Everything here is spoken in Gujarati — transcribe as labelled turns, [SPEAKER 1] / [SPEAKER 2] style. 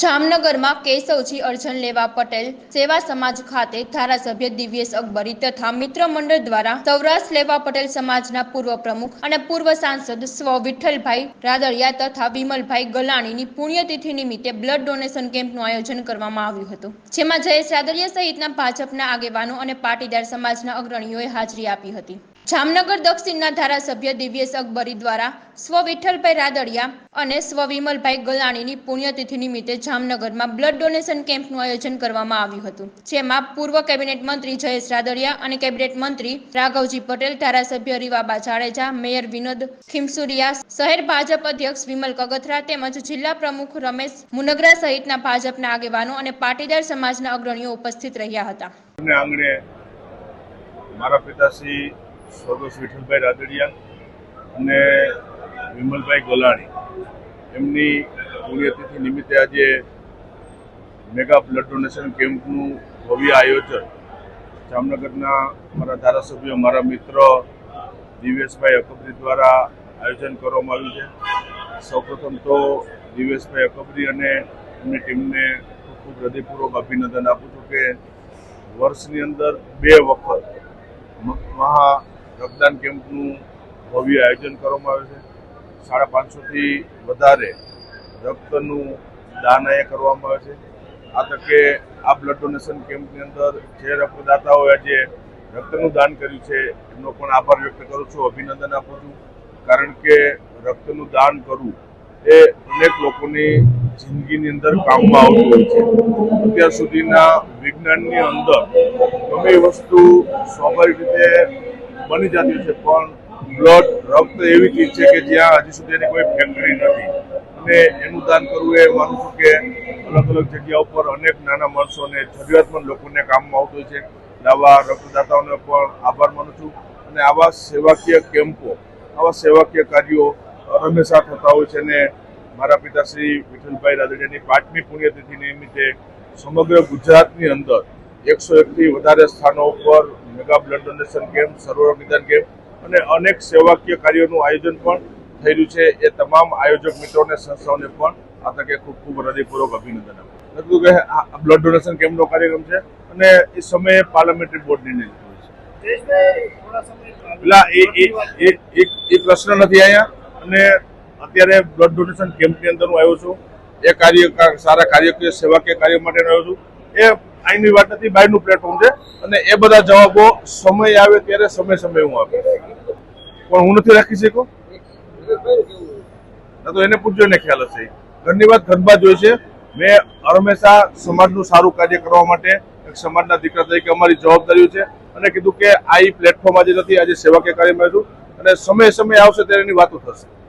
[SPEAKER 1] જામનગરમાં કેશવજી અર્જન લેવા પટેલ સેવા સમાજ ખાતે ધારાસભ્ય દિવ્યેશ અકબરી તથા મિત્ર મંડળ દ્વારા સૌરાષ્ટ્ર લેવા પટેલ સમાજના પૂર્વ પ્રમુખ અને પૂર્વ સાંસદ સ્વ વિઠ્ઠલભાઈ રાદડિયા તથા વિમલભાઈ ગલાણીની પુણ્યતિથિ નિમિત્તે બ્લડ ડોનેશન કેમ્પનું આયોજન કરવામાં આવ્યું હતું. જેમાં જયેશ રાદડિયા સહિતના ભાજપના આગેવાનો અને પાટીદાર સમાજના અગ્રણીઓએ હાજરી આપી હતી. જામનગર દક્ષિણના ધારાસભ્ય દિવ્યેશ અકબરી દ્વારા સ્વ વિઠ્ઠલભાઈ રાદડિયા અને સ્વ વિમલભાઈ ગલાણીની પુણ્યતિથિ નિમિત્તે જામનગરમાં બ્લડ ડોનેશન કેમ્પનું આયોજન કરવામાં આવ્યું હતું, જેમાં પૂર્વ કેબિનેટ મંત્રી જયેશ રાદડિયા અને કેબિનેટ મંત્રી રાઘવજી પટેલ, ધારાસભ્ય રીવાબા જાડેજા, મેયર વિનોદ ખીમસુરિયા, શહેર ભાજપ અધ્યક્ષ વિમલ કગથરા તેમજ જિલ્લા પ્રમુખ રમેશ મુનગરા સહિતના ભાજપના આગેવાનો અને પાટીદાર સમાજના અગ્રણીઓ ઉપસ્થિત રહ્યા હતા.
[SPEAKER 2] મારા પિતાશ્રી સ્વર્ગસ્થ વિઠ્ઠલભાઈ રાદડિયા અને વિમલભાઈ ગોલાણી. એમની પુણ્યતિથિ નિમિત્તે આજે મેગા બ્લડ ડોનેશન કેમ્પનું ભવ્ય આયોજન જામનગરના મારા ધારાસભ્ય મારા મિત્ર દિવેશભાઈ અકબરી દ્વારા આયોજન કરવામાં આવ્યું છે. સૌપ્રથમ તો દિવેશભાઈ અકબરી અને એમની ટીમને ખૂબ ખૂબ હૃદયપૂર્વક અભિનંદન આપું છું કે વર્ષની અંદર બે વખત મહા રક્તદાન કેમ્પનું ભવ્ય આયોજન કરવામાં આવે છે. સાડા પાંચસોથી વધારે રક્તનું દાન અહીંયા કરવામાં આવે છે. આ તકે આ બ્લડ ડોનેશન કેમ્પની અંદર જે રક્તદાતાઓએ આજે રક્તનું દાન કર્યું છે, એમનો પણ આભાર વ્યક્ત કરું છું, અભિનંદન આપું છું. કારણ કે રક્તનું દાન કરવું એ અનેક લોકોની જિંદગીની અંદર કામમાં આવતું હોય છે. અત્યાર સુધીના વિજ્ઞાનની અંદર ગમે વસ્તુ સ્વાભાવિક રીતે બની જતી છે, પણ બ્લડ, રક્ત એવી ચીજ છે કે જ્યાં હજી સુધી એની કોઈ ફેક્ટરી નથી. અને એનું દાન કરવું એ માનું છું કે અલગ અલગ જગ્યા ઉપર અનેક નાના માણસોને, જરૂરિયાતમંદ લોકોને કામમાં આવતું છે. આવા રક્તદાતાઓને પણ આભાર માનું છું. અને આવા સેવાકીય કેમ્પો, આવા સેવાકીય કાર્યો હંમેશા થતા હોય છે અને મારા પિતાશ્રી વિઠ્ઠલભાઈ રાદડિયાની પાંચમી પુણ્યતિથિ નિમિત્તે સમગ્ર ગુજરાતની અંદર એકસો એકથી વધારે સ્થાનો ઉપર મેગા બ્લડ ડોનેશન કેમ્પ સર્વરોગ નિદાન કેમ્પ અને અનેક સેવાકીય કાર્યોનું આયોજન પણ રહ્યું છે. એ તમામ આયોજક મિત્રોને સંસ્થાઓને પણ આ તકે ખૂબ ખૂબ હૃદયપૂર્વક અભિનંદન આપ્યું મેં કે આ બ્લડ ડોનેશન કેમ્પનો કાર્યક્રમ છે અને એ સમયે પાર્લામેન્ટરી બોર્ડ નિર્ણય લીધો છે. પેલા એ પ્રશ્ન નથી અહીંયા અને અત્યારે બ્લડ ડોનેશન કેમ્પની અંદર હું આવ્યો છું. એ કાર્ય સારા કાર્યકીય સેવાકીય કાર્ય માટે આવ્યો છું. એ અહીંની વાત નથી, બહારનું પ્લેટફોર્મ છે. અને એ બધા જવાબો સમય આવે ત્યારે સમય સમય હું આપીશ પણ હું નથી રાખી શકું? ના તો એને પૂછજો એને ખ્યાલ હશે. ઘરની વાત ઘરમાં જ હોય છે. મેં હંમેશા સમાજનું સારું કાર્ય કરવા માટે એક સમાજના દીકરા તરીકે અમારી જવાબદારીઓ છે અને કીધું કે આ પ્લેટફોર્મ આજે નથી, આજે સેવાકીય કાર્યમાં છું. અને સમય સમય આવશે ત્યારે એની વાતો થશે.